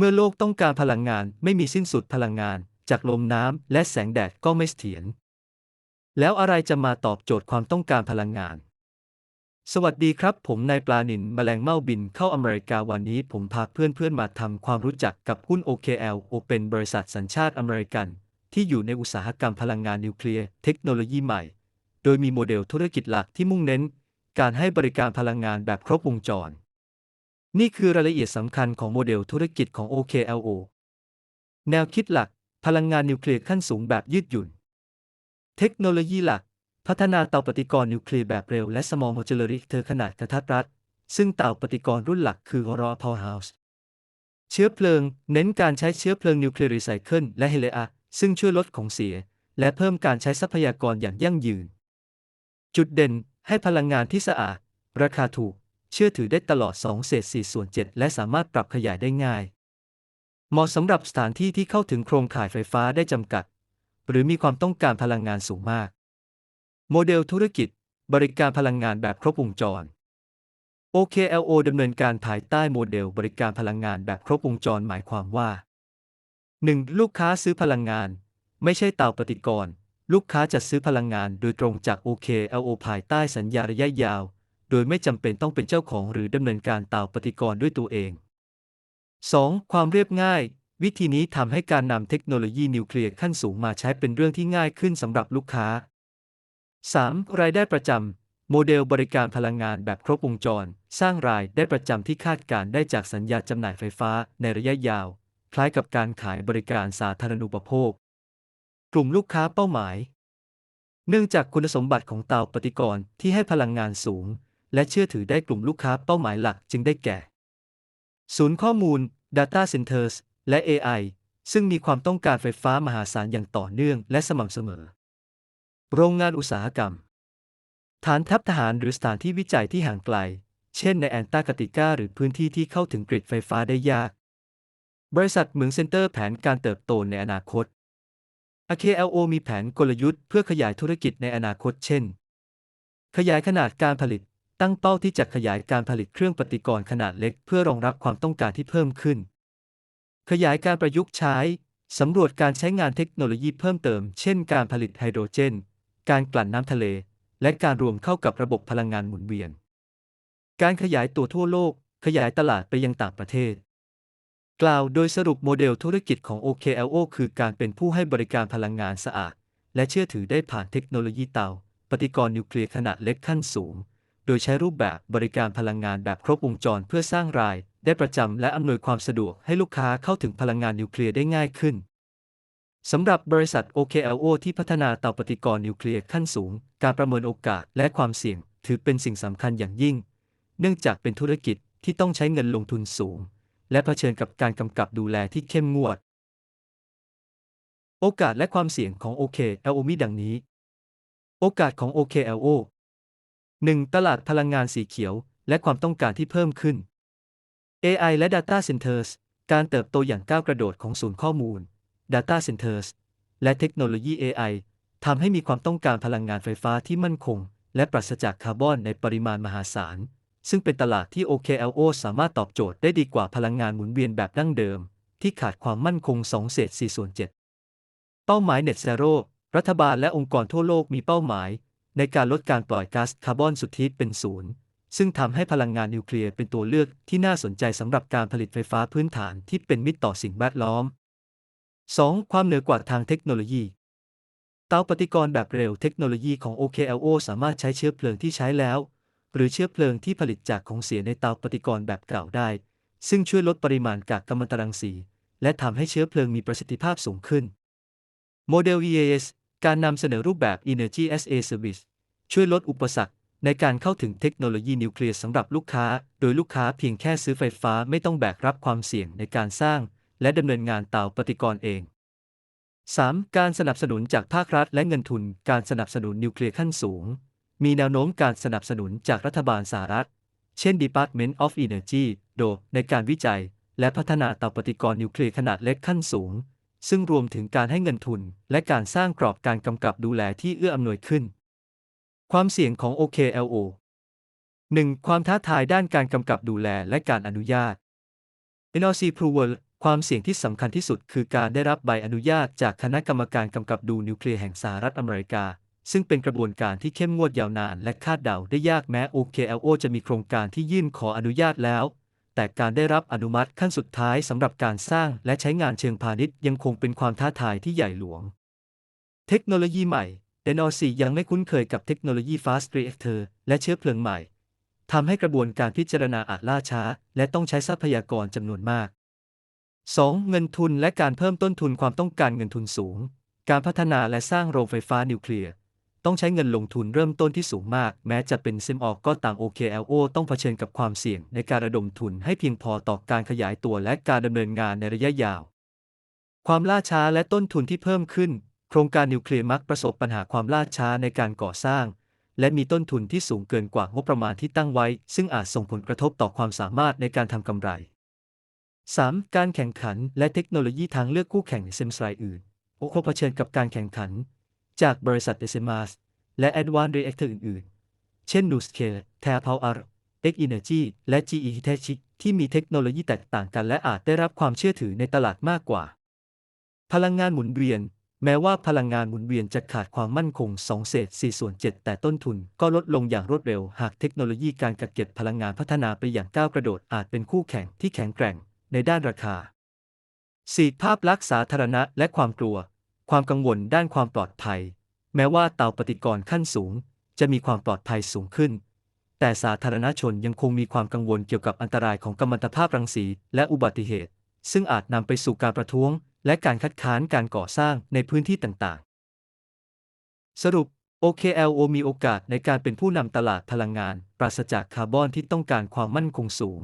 เมื่อโลกต้องการพลังงานไม่มีสิ้นสุดพลังงาน จากลมน้ำและแสงแดดก็ไม่เสถียร แล้วอะไรจะมาตอบโจทย์ความต้องการพลังงาน สวัสดีครับ ผมนายปลานินแมลงเม่าบินเข้าอเมริกาวันนี้ผมพาเพื่อนๆมาทำความรู้จักกับหุ้น OKL โอเป็นบริษัทสัญชาติอเมริกัน ที่อยู่ในอุตสาหกรรมพลังงานนิวเคลียร์เทคโนโลยีใหม่ โดยมีโมเดลธุรกิจหลักที่มุ่งเน้น การให้บริการพลังงานแบบครบวงจร นี่คือรายละเอียดสำคัญของโมเดลธุรกิจของ OKLO แนวคิดหลัก พลังงานนิวเคลียร์ขั้นสูงแบบยืดหยุ่น เทคโนโลยีหลัก พัฒนาเตาปฏิกรณ์นิวเคลียร์แบบเร็วและ small modular reactor ขนาดกระทัดรัด ซึ่งเตาปฏิกรณ์รุ่นหลักคือ Raw Powerhouse เชื้อเพลิง เน้นการใช้เชื้อเพลิงนิวเคลียร์รีไซเคิลและเฮเลอาซึ่งช่วยลดของเสีย และเพิ่มการใช้ทรัพยากรอย่างยั่งยืน จุดเด่นให้พลังงานที่สะอาด ราคาถูก ชื่อถือได้ตลอด 2 เศษ4ส่วน 7 และสามารถปรับขยายได้ง่าย เหมาะสำหรับสถานที่ที่เข้าถึงโครงข่ายไฟฟ้าได้จำกัด หรือมีความต้องการพลังงานสูงมาก โมเดลธุรกิจ บริการพลังงานแบบครบวงจร OKLO ดำเนินการภายใต้โมเดลบริการพลังงานแบบครบวงจรหมายความว่า 1. ลูกค้าซื้อพลังงาน ไม่ใช่เตาปฏิกรณ์ ลูกค้าจะซื้อพลังงานโดยตรงจาก OKLO ภายใต้สัญญาระยะยาว โดยไม่จำเป็นต้องเป็นเจ้าของหรือดำเนินการเตาปฏิกรณ์ด้วยตัวเอง 2. ความเรียบง่าย วิธีนี้ทำให้การนำเทคโนโลยีนิวเคลียร์ขั้นสูงมาใช้เป็นเรื่องที่ง่ายขึ้นสำหรับลูกค้า 3. รายได้ประจำ โมเดลบริการพลังงานแบบครบวงจร สร้างรายได้ประจำที่คาดการได้จากสัญญาจำหน่ายไฟฟ้าในระยะยาว คล้ายกับการขายบริการสาธารณูปโภค กลุ่มลูกค้าเป้าหมาย เนื่องจากคุณสมบัติของเตาปฏิกรณ์ที่ให้พลังงานสูง และเชื่อถือได้กลุ่มลูกค้าเป้าหมายหลักจึงได้แก่ ศูนย์ข้อมูล Data Centers และ AI ซึ่งมีความต้องการไฟฟ้ามหาศาลอย่างต่อเนื่องและสม่ำเสมอ โรงงานอุตสาหกรรม ฐานทัพทหารหรือสถานที่วิจัยที่ห่างไกล เช่นในแอนตาร์กติกาหรือพื้นที่ที่เข้าถึงกริดไฟฟ้าได้ยาก บริษัทเหมืองเซ็นเตอร์แผนการเติบโตในอนาคต AKLO มีแผนกลยุทธ์เพื่อขยายธุรกิจในอนาคตเช่น ขยายขนาดการผลิต ตั้งเป้าที่จะขยายการผลิตเครื่องปฏิกรณ์ขนาดเล็ก เพื่อรองรับความต้องการที่เพิ่มขึ้น ขยายการประยุกต์ใช้ สำรวจการใช้งานเทคโนโลยีเพิ่มเติม เช่น การผลิตไฮโดรเจน การกลั่นน้ำทะเล และการรวมเข้ากับระบบพลังงานหมุนเวียน การขยายตัวทั่วโลก ขยายตลาดไปยังต่างประเทศ กล่าวโดยสรุปโมเดลธุรกิจของ OKLO คือการเป็นผู้ให้บริการพลังงานสะอาด และเชื่อถือได้ผ่านเทคโนโลยีเตา ปฏิกรณ์นิวเคลียร์ขนาดเล็กขั้นสูง โดยใช้รูปแบบบริการพลังงานแบบครบวงจรเพื่อสร้างราย ได้ประจำและอำนวยความสะดวกให้ลูกค้าเข้าถึงพลังงานนิวเคลียร์ได้ง่ายขึ้นสำหรับบริษัท OKLO ที่พัฒนาเตาปฏิกรณ์นิวเคลียร์ขั้นสูง การประเมินโอกาสและความเสี่ยง ถือเป็นสิ่งสำคัญอย่างยิ่ง เนื่องจากเป็นธุรกิจที่ต้องใช้เงินลงทุนสูง และเผชิญกับการกำกับดูแลที่เข้มงวด โอกาสและความเสี่ยงของ OKLO มีดังนี้ โอกาสของ OKLO 1. ตลาดพลังงานสีเขียว และความต้องการที่เพิ่มขึ้น AI และ Data Centers การเติบโตอย่างก้าวกระโดดของศูนย์ข้อมูล Data Centers และเทคโนโลยี AI ทำให้มีความต้องการพลังงานไฟฟ้าที่มั่นคง และปราศจากคาร์บอนในปริมาณมหาศาล ซึ่งเป็นตลาดที่ OKLO สามารถตอบโจทย์ได้ดีกว่าพลังงานหมุนเวียนแบบดั้งเดิม ที่ขาดความมั่นคง2เศษ4ส่วน7เป้าหมาย Net Zero รัฐบาลและองค์กรทั่วโลกมีเป้าหมาย ในการลดการปล่อยก๊าซคาร์บอนสุทธิเป็นศูนย์ซึ่งทำให้พลังงานนิวเคลียร์เป็นตัวเลือกที่น่าสนใจสำหรับการผลิตไฟฟ้าพื้นฐานที่เป็นมิตรต่อสิ่งแวดล้อม 2. ความเหนือกว่าทางเทคโนโลยี เตาปฏิกรณ์แบบเร็วเทคโนโลยีของ OKLO สามารถใช้เชื้อเพลิงที่ใช้แล้ว หรือเชื้อเพลิงที่ผลิตจากของเสียในเตาปฏิกรณ์แบบเก่าได้ ซึ่งช่วยลดปริมาณกากกัมมันตรังสี และทำให้เชื้อเพลิงมีประสิทธิภาพสูงขึ้น โมเดล EAS การนำเสนอรูปแบบ Energy as a Service ช่วยลดอุปสรรคในการเข้าถึงเทคโนโลยีนิวเคลียร์สำหรับลูกค้า โดยลูกค้าเพียงแค่ซื้อไฟฟ้าไม่ต้องแบกรับความเสี่ยงในการสร้าง และดำเนินงานเตาปฏิกรณ์เอง 3. การสนับสนุนจากภาครัฐและเงินทุน การสนับสนุนนิวเคลียร์ขั้นสูง มีแนวโน้มการสนับสนุนจากรัฐบาลสหรัฐ เช่น Department of Energy โดในการวิจัย และพัฒนาเตาปฏิกรณ์นิวเคลียร์ขนาดเล็กขั้นสูง ซึ่งรวมถึงการให้เงินทุน และการสร้างกรอบการกำกับดูแลที่เอื้ออำนวยขึ้น ความเสี่ยงของ OKLO 1. ความท้าทายด้านการกำกับดูแลและการอนุญาต NOC Approval ความเสี่ยงที่สำคัญที่สุดคือการได้รับใบอนุญาตจากคณะกรรมการกำกับดูนิวเคลียร์แห่งสหรัฐอเมริกา ซึ่งเป็นกระบวนการที่เข้มงวดยาวนานและคาดเดาได้ยากแม้ OKLO จะมีโครงการที่ยื่นขออนุญาตแล้ว แต่การได้รับอนุมัติขั้นสุดท้ายสำหรับการสร้างและใช้งานเชิงพาณิชย์ยังคงเป็นความท้าทายที่ใหญ่หลวง เทคโนโลยีใหม่ NOC ยังไม่คุ้นเคยกับเทคโนโลยี Fast Reactor และเชื้อเพลิงใหม่ทำให้กระบวนการพิจารณาอาจล่าช้า และต้องใช้ทรัพยากรจำนวนมาก 2. เงินทุนและการเพิ่มต้นทุนความต้องการเงินทุนสูง การพัฒนาและสร้างโรงไฟฟ้านิวเคลียร์ ต้องใช้เงินลงทุนเริ่มต้นที่สูงมาก แม้จะเป็นซิมออกก็ต่าง OKLO ต้องเผชิญกับความเสี่ยง ในการระดมทุนให้เพียงพอต่อการขยายตัวและการดำเนินงานในระยะยาว ความล่าช้าและต้นทุนที่เพิ่มขึ้น โครงการนิวเคลียร์มักประสบปัญหาความล่าช้าในการก่อสร้าง และมีต้นทุนที่สูงเกินกว่างบประมาณที่ตั้งไว้ ซึ่งอาจส่งผลกระทบต่อความสามารถในการทำกำไร 3. การแข่งขันและเทคโนโลยีทางเลือกคู่แข่งในเซมสไลด์อื่นโอโคเผชิญกับการแข่งขัน จากบริษัทเดซมาสและ Advanced Reactor อื่นๆ เช่น NuScale, Terra Power, X Energy และ GE Hitachi ที่มีเทคโนโลยีแตกต่างกันและอาจได้รับความเชื่อถือในตลาดมากกว่า พลังงานหมุนเวียน แม้ว่าพลังงานหมุนเวียนจะขาดความมั่นคง 2 เศษ4ส่วน 7 แต่ต้นทุนก็ลดลงอย่างรวดเร็ว หากเทคโนโลยีการกักเก็บพลังงานพัฒนาไปอย่างก้าวกระโดดอาจเป็นคู่แข่งที่แข็งแกร่งในด้านราคา 4. ภาพลักษณ์สาธารณะและความกลัว ความกังวลด้านความปลอดภัย แม้ว่าเตาปฏิกรณ์ขั้นสูง จะมีความปลอดภัยสูงขึ้น แต่สาธารณชนยังคงมีความกังวลเกี่ยวกับอันตรายของกัมมันตภาพรังสีและอุบัติเหตุ ซึ่งอาจนำไปสู่การประท้วง และการคัดค้านการก่อสร้างในพื้นที่ต่างๆ สรุป OKLO มีโอกาสในการเป็นผู้นำตลาดพลังงาน ปราศจากคาร์บอนที่ต้องการความมั่นคงสูง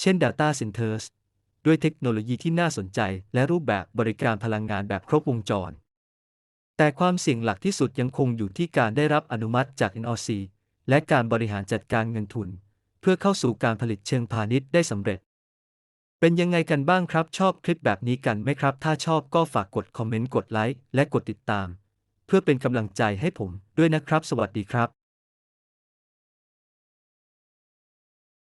เช่น Data Centers ด้วยเทคโนโลยีที่น่าสนใจและรูปแบบบริการพลังงานแบบครบวงจร แต่ความเสี่ยงหลักที่สุดยังคงอยู่ที่การได้รับอนุมัติจาก NOC และการบริหารจัดการเงินทุน เพื่อเข้าสู่การผลิตเชิงพาณิชย์ได้สำเร็จ เป็นยังไงกันบ้างครับ ชอบคลิปแบบนี้กันไหมครับ ถ้าชอบก็ฝากกดคอมเมนต์ กดไลค์ และกดติดตาม เพื่อเป็นกำลังใจให้ผมด้วยนะครับ สวัสดีครับ